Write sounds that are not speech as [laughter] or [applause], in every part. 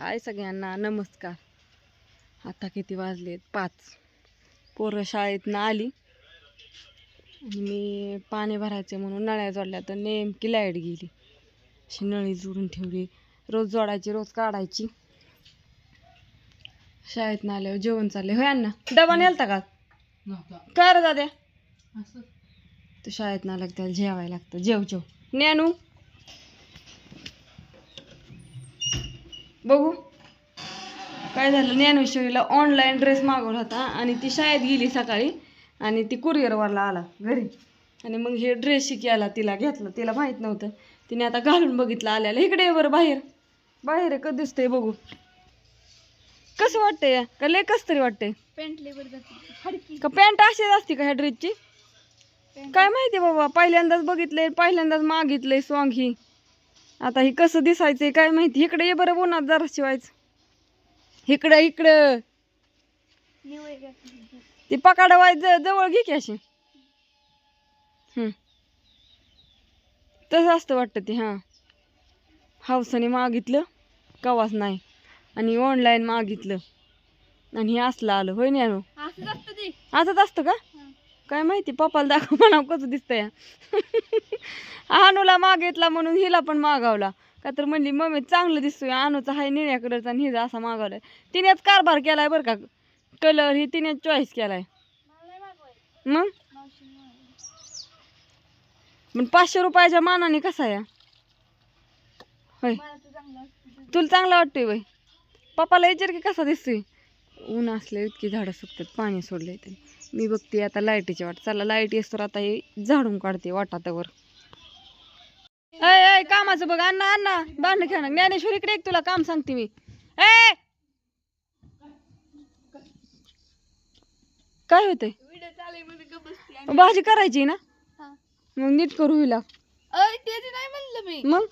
हाय सगळ्यांना नमस्कार. आता किती वाजलेत? पाच. पोरं शाळेतनं आली. मी पाणी भरायचे म्हणून नळ्या जोडल्या तर नेमकी लाइट गेली. अशी नळी जोडून ठेवली. रोज जोडायची रोज काढायची. शाळेतनं आल्यावर जेवण चालले होय अण्णा? डबा नेलता का? काय रे दाद्या? तू शाळेतनं आला त्याला जेवायला लागतं. जेव जेव. ज्ञानू बघू. काय झालं ज्ञानेश्वरीला ऑनलाईन ड्रेस मागवला होता आणि ती शाळेत गेली सकाळी आणि ती कुरिअरवाला आला घरी. आणि मग हे ड्रेस शिकायला तिला घेतलं तिला माहीत नव्हतं. तिने आता घालून बघितलं आल्याला इकडे बरं बाहेर. बाहेर आहे, कधी दिसतंय बघू. कसं वाटतंय या? का लय कस तरी वाटतंय? का पॅन्ट अशीच असते का ह्या ड्रेसची काय माहिती बाबा पहिल्यांदाच बघितलंय पहिल्यांदाच मागितलंय सॉंग ही. आता ही कसं दिसायचंय काय माहिती? इकडे ये बरं उन्हात जरा शिवायचं इकडं इकडं. ती पकाडा व्हायचं जवळ घे की अशी. तसं असतं वाटतं ते हां. हावसाने मागितलं कवाच नाही. आणि ऑनलाईन मागितलं. आणि हे असलं आलं होय नाही असंच असतं का? काय माहिती पप्पाला दाखव म्हणा कसं दिसतंय. अनुला मागितला म्हणून हिला पण मागावला. का तर म्हणली मम्मी चांगलं दिसतोय अनुचा हाय निळ्या कलरचा आणि हिचा असा मागवलाय. तिनेच कारभार केलाय बरं का. कलर ही तिने चॉईस केलाय. मग? पण पाचशे रुपयाच्या मानाने कसा आहे? होय. तुला चांगला वाटतोय बाई. पप्पाला विचार की कसा दिसतोय? ऊन असले इतकी झाडं सुकतात पाणी सोडले ते मी बघते आता लाईटीची वाट. चला लाइट येस तर आता हे झाडून काढते वाटातावर अय कामाचं बघ. अण्णा अण्णा बांधणं खेळणं. ज्ञानेश्वर इकडे एक तुला काम सांगते मी. ए काय होतंय? भाजी करायची ना? मग नीट करू हिला. मग?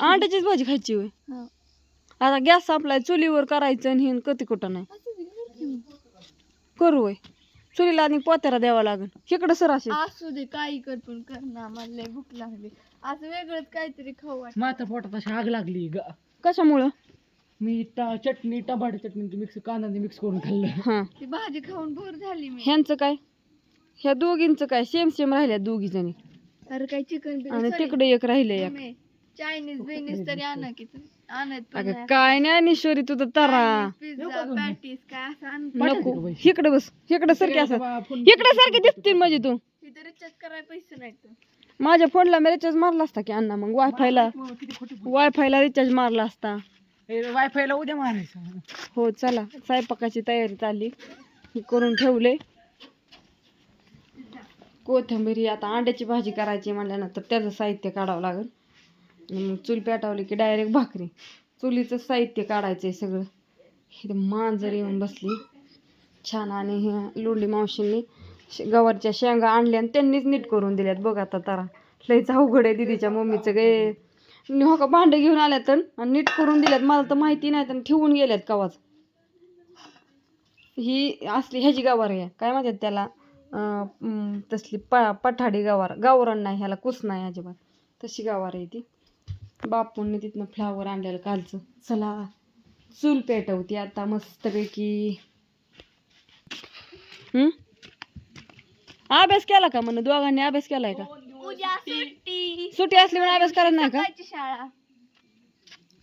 अंड्याचीच भाजी खायची होय? आता गॅस संपलाय चुलीवर करायचं आणि हे कधी कुठं नाही. करू होय. चुलीला आणि पोत्याला द्यावा लागेल. इकडं सर असे. असू दे काही कर पण कर ना मला लय भूक लागली. असं वेगळंच काहीतरी खाऊ वाटत. माझ्या पोटात अशी आग लागली ग. कशामुळं? मी टा चटणी टमाटे चटणी मिक्स कांदा मिक्स करून खाल्लं. हां. ती भाजी खाऊन बोर झाली मी. ह्यांचं काय? ह्या दोघींचं काय? सेम सेम राहिल्या दोघी जणी अरे काय चिकन आणि तिकडे एक राहिले एक. चायनीज बिनीज तरी आणा की तुम्ही. आणत पण अगं काय नाही निश्वरी तुझं तरा. पिझ्झा पॅटीस काय असं नको इकडे बस. इकडे सारखी असं. इकडे सारखी दिसतील म्हणजे तू. तिथे रिचार्ज करायला पैसे नाहीत माझ्या फोनला मी रिचार्ज मारला असता की अण्णा मग वायफायला वायफायला रिचार्ज मारला असता. वायफायला उद्या मारायचं. हो चला. स्वयंपाकाची तयारी चालली. हे करून ठेवले. कोथिंबीर आता अंड्याची भाजी करायची म्हणल्यानंतर त्याचं साहित्य काढावं लागेल. मग चूल पेटवली की डायरेक्ट भाकरी. चुलीचं साहित्य काढायचं आहे सगळं. हे मांजर येऊन बसली. छान आणि हे लोंडी मावशींनी शे- गवारच्या शेंगा आणल्या आणि त्यांनीच नीट करून दिल्यात. बघ आता तारा. लयच अवघड आहे दिदीच्या मम्मीचं गे हो. का भांडे घेऊन आल्यात आणि नीट करून दिल्यात. मला तर माहिती नाही तर ठेवून गेल्यात कवाच. ही असली ह्याची गवार आहे. काय म्हणतात त्याला? तसली प पठाडी गवार. गावरण नाही ह्याला कुस नाही अजिबात. तशी गवार आहे ती. बापूंनी तिथनं फ्लावर आणलेलं कालचं. चला चूल पेटवती आता मस्तपैकी. हम्म? अभ्यास केला का म्हण दोघांनी अभ्यास केलाय का? सुट्टी. असली म्हणून अभ्यास करत नाही का? शाळा.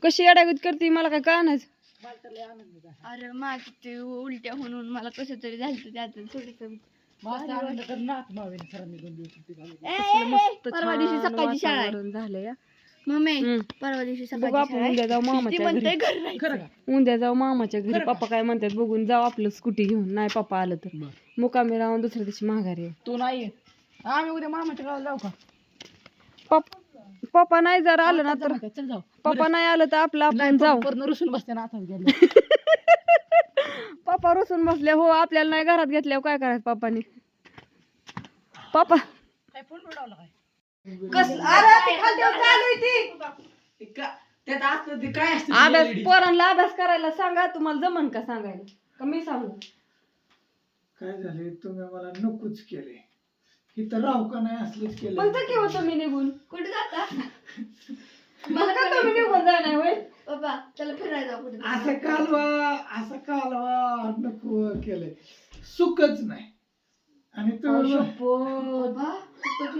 कशी अडागत करते मला काय कळणार अरे माझं ते उलट्या म्हणून मला कसं तरी झालं थोडस. मस्त परवा दिवशी छान सकाळची शाळा आहे. झालंय हा. मम्मी. परवा दिवशी बघू आपण उद्या जाऊ मामाच्या म्हणते घरी. उद्या जाऊ मामाच्या घरी. पप्पा काय म्हणतात बघून जाऊ आपलं स्कूटी घेऊन. नाही पप्पा आलं तर. मुकामी राहून दुसऱ्या दिवशी माघारी येऊ. तू नाही. आम्ही उद्या मामाच्या गावाला जाऊ का? पप पप्पा नाही जर आलं ना तर. चल चल जाऊ. पप्पा नाही आलं तर आपलं आपण नाही, जाऊ. पूर्ण रुसून बसते ना आता गेलो [laughs] पप्पा रुसून बसले हो आपल्याला नाही घरात घेतल्यावर काय करायचं पप्पानी? पप्पा. काय फोन उडवला काय? त्यात असतं ते काय असतं अभ्यास पोरांना अभ्यास करायला सांगा तुम्हाला जमन का सांगायला? का मी सांगू? काय झाले तुम्ही मला नकोच केले इथं राहू का नाही असलेच केले मग तर केव्हा तुम्ही निघून? कुठे जाता? मला का तुम्ही निघून जाणार होय? बाबा त्याला फिरायला जाऊ कुठे असं कालवा असं कालवा नको केलंय. सुखच नाही. आणि तू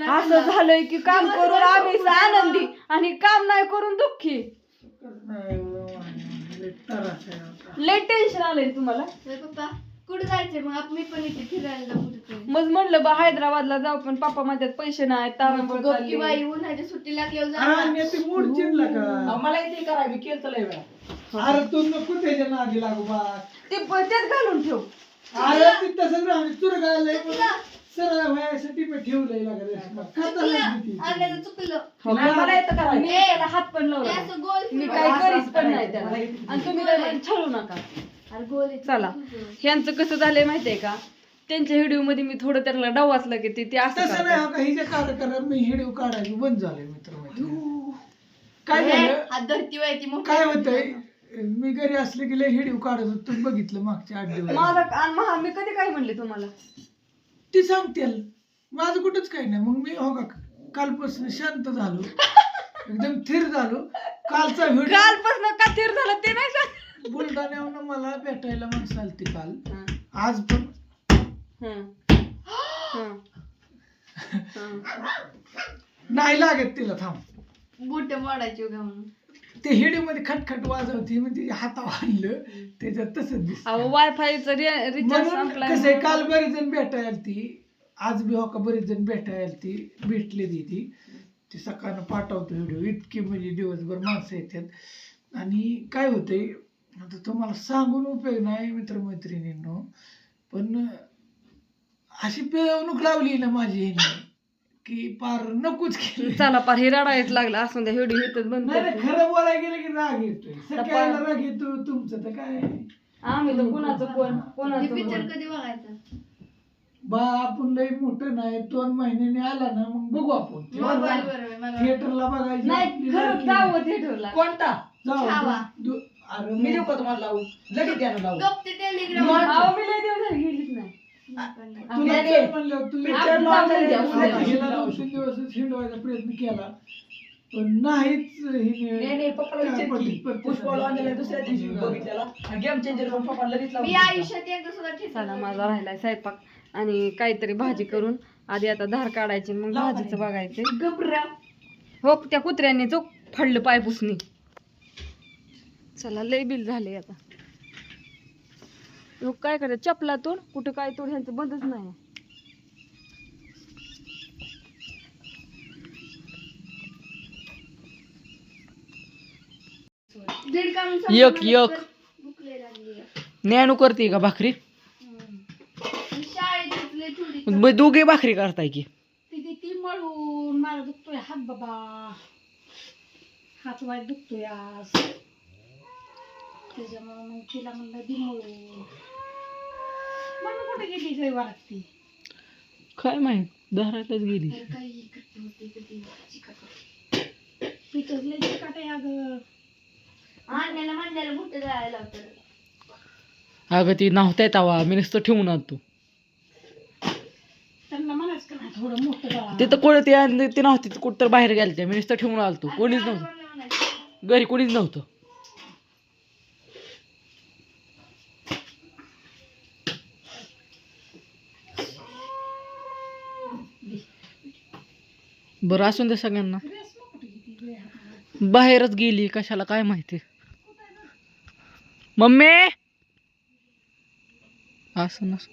असं झालंय की काम करून आम्ही आनंदी आणि काम नाही करून दुःखी. नाही हो, लय त्रास आहे आता. लय टेन्शन आलंय तुम्हाला पप्पा कुठे जायचंय? मग आपण मी पण इथे फिरायला जाऊ मग म्हणलं बा हैदराबादला जाऊ पण पप्पा म्हणतात पैसे नाही तारांबळ चालली. बाई उन्हाच्या सुट्टी लागल्यावर ते मूड चिडला का? मला इथे करा मी केलं लय वेळा. अरे तू नको त्याच्या नादी लागू बा. ते प- तेच घालून ठेव. अरे ती तसंच राहते तुर गायलंय सरळ व्हायसाठी मी ठेवलंय लागत आणण्याचं चुकलं. नाही, मला येतं करायला मी त्याला हात पण हे लावला मी. काय पण नाही. त्याला. आणि तुम्ही काय मला छळू नका. चला. ह्यांचं कसं झालंय माहितीये का? त्यांच्या व्हिडिओमध्ये मी थोडं त्यांना डावाचलं की ते- ते असं तसं नाही करतात. हो हिच्या कार्यक्रम मी हिडिओ काढायची बंद झाले मित्र काय हे, झालं? हात धरती वय ती मोठी काय होतंय? मी घरी असले की लय हिडिओ काढत होतो. तुम्ही बघितलं मागच्या आठ दिवस. माझा आणि महा- मी कधी काय म्हणले तुम्हाला? ती सांगतील. माझं कुठंच काही नाही. मग मी हो का कालपासून शांत झालो. [laughs] एकदम थिर झालो. कालचा व्हिडिओ कालपासून का तीर झालं ते नाही सांग बुलढाण्याहून मला भेटायला माणसं आलती काल. आज पण हं, हं, हं. नाही लागत तिला थांब. बुट मोडायची उगा म्हणून. ते हिडिओ मध्ये खटखट वाजवती मग तिच्या हातावर आणलं त्याच्यात तसंच दिसत. अहो वायफायचं रिचार्ज म्हणून संपलाय कसं आहे काल बरेच जण भेटायला ती आज बी हो का बरेच जण भेटायला ती भेटली ती ती. ती सकाळनं पाठवतो व्हिडिओ. इतके म्हणजे दिवसभर माणसं येतात. आणि काय होतंय आता तुम्हाला सांगून उपयोग नाही मित्रमैत्रिणींनो. पण अशी पिळवणूक लावली ना माझी ह्याने. की पार नकोच केली चला पार हे रडायच लागला असून त्या व्हिडिओ येतच बंद नाही नाही. खरं बोलायला गेलं की राग येतोय. सकाळला राग येतो तुमचं तर काय? आम्ही तर कोणाचं कोण हे कोणाचं पिक्चर कोण. कधी बघायचं? बा आपण लय मोठं नाही दोन महिन्याने आला ना मग बघू आपण. मोबाईल वर आहे, मला थिएटरला बघायची नाही खरंच जाऊ. थिएटरला कोणता? जाऊ छावा. दु- अरे मी देऊ का तुम्हाला लावू? लगेच द्या ना लावू. गप्प ते टेलिग्राम अहो मी लय दिवस झाले गेलीच नाही. तुला नाही, चल म्हणलं तू Picture आपण लावून आता द्या, हिला उद्या. दोन तीन दिवस हिंडवायचा प्रयत्न केला. पण नाहीच हिने नाही नाही पप्पाला काय विचार की पद्धत- पुष्पाला आणलेला दुसऱ्या दिवशी बघितलेला. गेम चेंजर करून पप्पा लगेच लावून मी दिला. आयुष्यात एकदा सुद्धा चला ठेचलं माझा राहिलाय स्वयंपाक आणि काहीतरी भाजी करून आधी आता धार काढायची मग लाव भाजीचं. बघायचं. गबरा हो त्या कुत्र्याने चोख फाडलं पायपुसनी चला लय बिल झाले आता. लोक काय करायचं चपला तोड कुठं काय तोड ह्यांचं बंदच नाही. एक, एक. ज्ञानू करते का भाकरी? मग दोघे भाकरी करताय की. ती ती मळून मला दुखतोय. हात बाबा. हात वाईट दुखतोय आज. त्याच्यामुळे मग तिला म्हणलं दि मळून म्हणून कुठे गेली रविवारात ती काय माहीत दारातच गेली. तर काही करते होती कधी भाजी करते. पिठच लय चिकाट आहे अगं. आणण्याला म्हणण्याला मोठं जायला लावतं अगं ती नव्हत्या तवा मी नुसतं ठेवून आणतो. त्यांना म्हणायचं का नाही थोडं मोठं बाळा तिथं कोण ते आणि ते नव्हते कुठं तर बाहेर गेलते मी नुसतं ठेवून आलतो. कोणीच नव्हतं. घरी कोणीच नव्हतं. बरं असून दे सगळ्यांना. बाहेरच गेली कशाला काय माहिती? मम्मी! असं नस